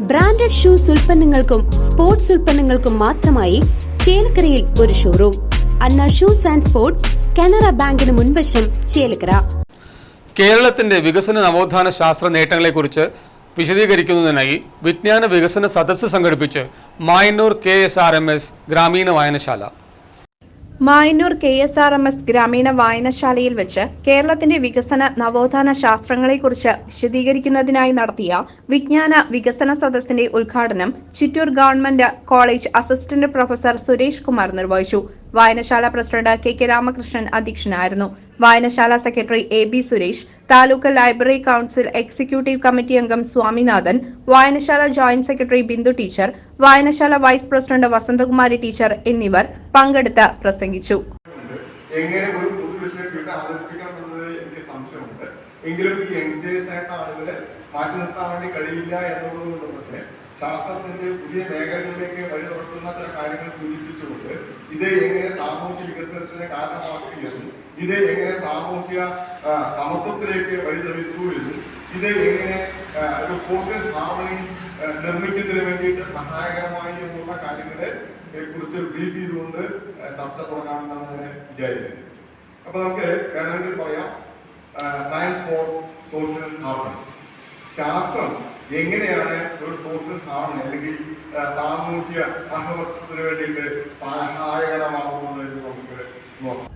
Branded shoes ഉൽപ്പന്നങ്ങൾക്കും sports ഉൽപ്പന്നങ്ങൾക്കും മാത്രമായി ചേലക്കരയിൽ ഒരു showroom Anna shoes and sports Canara ബാങ്കിന് മുൻവശം ചേലക്കര. കേരളത്തിന്റെ വികസന നവോത്ഥാന ശാസ്ത്ര നേട്ടങ്ങളെക്കുറിച്ച് വിശദീകരിക്കുന്നതിനായി വിജ്ഞാന വികസന സദസ്സ് സംഘടിപ്പിച്ച് Mayannur K S R M S ഗ്രാമീണ വായനശാല. Mayannur K S R M S ഗ്രാമീണ വായനശാലയിൽ വെച്ച് കേരളത്തിന്റെ വികസന നവോത്ഥാന ശാസ്ത്രങ്ങളെക്കുറിച്ച് വിശദീകരിക്കുന്നതിനായി നടത്തിയ വിജ്ഞാന വികസന സദസ്സിന്റെ ഉദ്ഘാടനം Chittur government college assistant professor Suresh Kumar നിർവഹിച്ചു. വായനശാല പ്രസിഡന്റ് കെ കെ രാമകൃഷ്ണൻ അധ്യക്ഷനായിരുന്നു. വായനശാല secretary A B Suresh taluk library council executive committee അംഗം സ്വാമിനാഥൻ വായനശാല ജോയിന്റ് സെക്രട്ടറി ബിന്ദു ടീച്ചർ വായനശാല വൈസ് പ്രസിഡന്റ് വസന്തകുമാരി ടീച്ചർ എന്നിവർ പങ്കെടുത്ത് പ്രസംഗിച്ചു. ഒരു എനിക്ക് സംശയമുണ്ട്. എങ്കിലും ഈ യങ്സ്റ്റേഴ്സ് ആയിട്ട് ആളുകളെ മാറ്റി നിർത്താൻ വേണ്ടി കഴിയില്ല എന്നുള്ളത് ശാസ്ത്രത്തിന്റെ പുതിയ മേഖലകളിലേക്ക് വഴി തുറക്കുന്ന ചില കാര്യങ്ങൾ സൂചിപ്പിച്ചുകൊണ്ട് ഇത് എങ്ങനെ സാമൂഹ്യ വികസനത്തിന് കാരണമാക്കുകയെന്നും ഇത് എങ്ങനെ സാമൂഹ്യ സമത്വത്തിലേക്ക് വഴി തെളിച്ചു എന്നും ഇത് എങ്ങനെ ഒരു സോഷ്യൽ ഹാർമണി നിർമ്മിക്കുന്നതിന് വേണ്ടിയിട്ട് സഹായകരമായി എന്നുള്ള കാര്യങ്ങളെ കുറിച്ച് ബ്രീഫ് ചെയ്തുകൊണ്ട് ചർച്ച തുടങ്ങാമെന്നാണ് ഞാൻ വിചാരിക്കുന്നത്. അപ്പൊ നമുക്ക് വേണമെങ്കിൽ പറയാം സയൻസ് ഫോർ സോഷ്യൽ ഹാർമണി ശാസ്ത്രം എങ്ങനെയാണ് ഒരു സോഷ്യൽ ഹാർമണി അല്ലെങ്കിൽ സാമൂഹ്യ സഹവർത്തത്തിന് വേണ്ടിയിട്ട് സഹായകരമാകുന്നത് എന്ന് നമുക്ക് നോക്കാം.